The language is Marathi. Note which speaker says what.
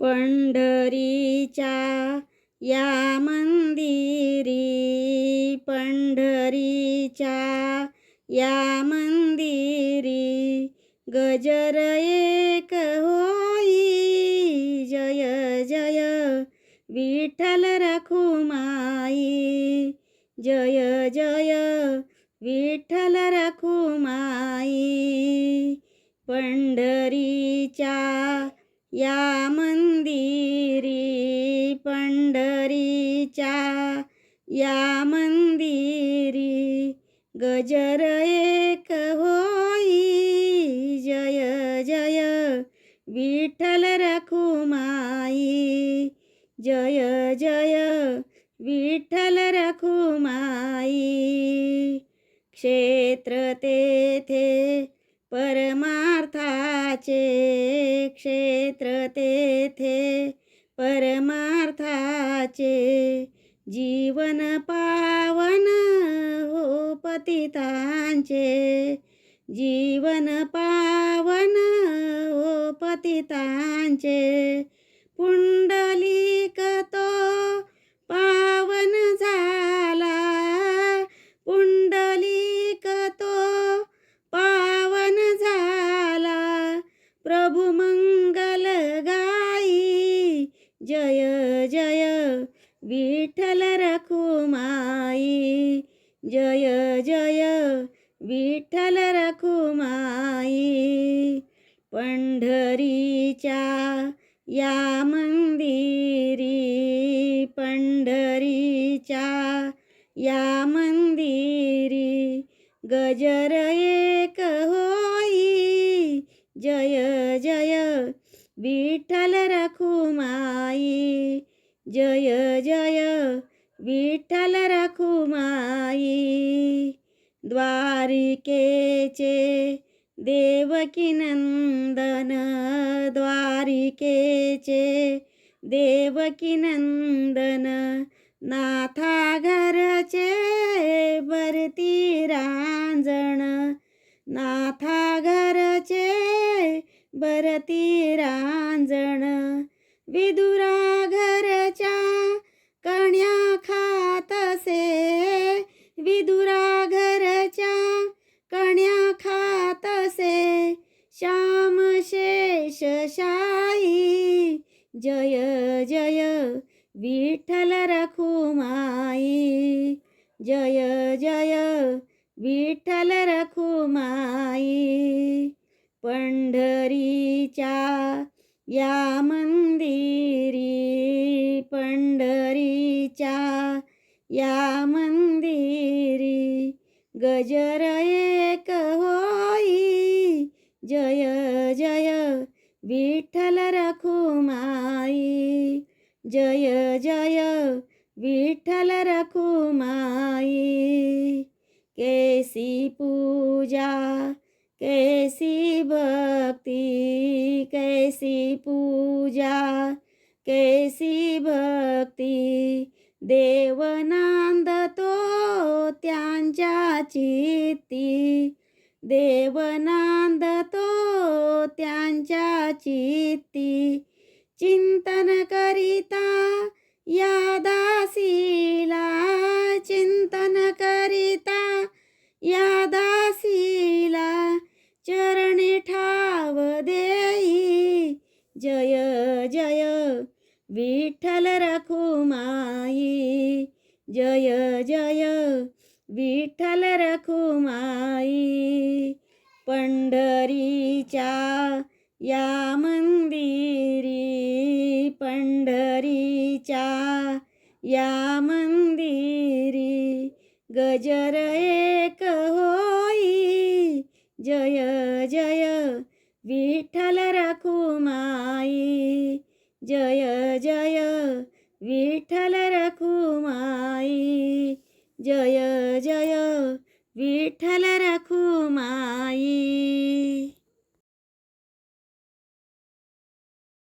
Speaker 1: पंढरीच्या या मंदिरी पंढरीच्या या मंदिरी गजर एक होई जय जय विठ्ठल रखुमाई जय जय विठ्ठल रखुमाई पंढरीच्या या मंदिरी पंढरीच्या या मंदिरी गजर एक होई जय जय विठ्ठल रखुमाई जय जय विठ्ठल रखुमाई क्षेत्र तेथे परमार्थाचे क्षेत्र तेथे परमार्थाचे जीवन पावन हो पतितांचे जीवन पावन हो पतितांचे पुंडलिक तो पावन झा जय जय विठ्ठल रखुमाई. जय जय विठ्ठल रखुमाई. पंढरीच्या या मंदिरी पंढरीच्या या मंदिरी गजर एक होई. जय जय विठ्ठल रखुमाई जय जय विठ्ठल रखुमाई द्वारिकेचे देवकी नंदन द्वारिकेचे देवकी नंदन नाथा घरचे भरती रांजण नाथा घर बरती रांजण. विदुरा घरच्या कण्या खातसे विदुरा घरच्या कण्या खातसे श्याम शेष शाई. जय जय विठ्ठल रखुमाई. जय जय विठ्ठल रखुमाई. पंढरीच्या या मंदिरी पंढरीच्या या मंदिरी गजर एक होई जय जय विठ्ठल रखुमाई जय जय विठ्ठल रखुमाई केसी पूजा कैसी भक्ती कैसी पूजा कैसी भक्ती। देवनांद तो त्यांच्या चित्ती देवनांद तो त्यांच्या चित्ती। चिंतन करिता या दासीला चिंतन करिता या चरणी ठाव देई जय जय विठ्ठल रखुमाई जय जय विठ्ठल रखुमाई पंढरीच्या या मंदिरी पंढरीच्या या मंदिरी गजर एक होई जय जय विठ्ठल रखुमाई जय जय विठ्ठल रखुमाई जय जय विठ्ठल रखुमाई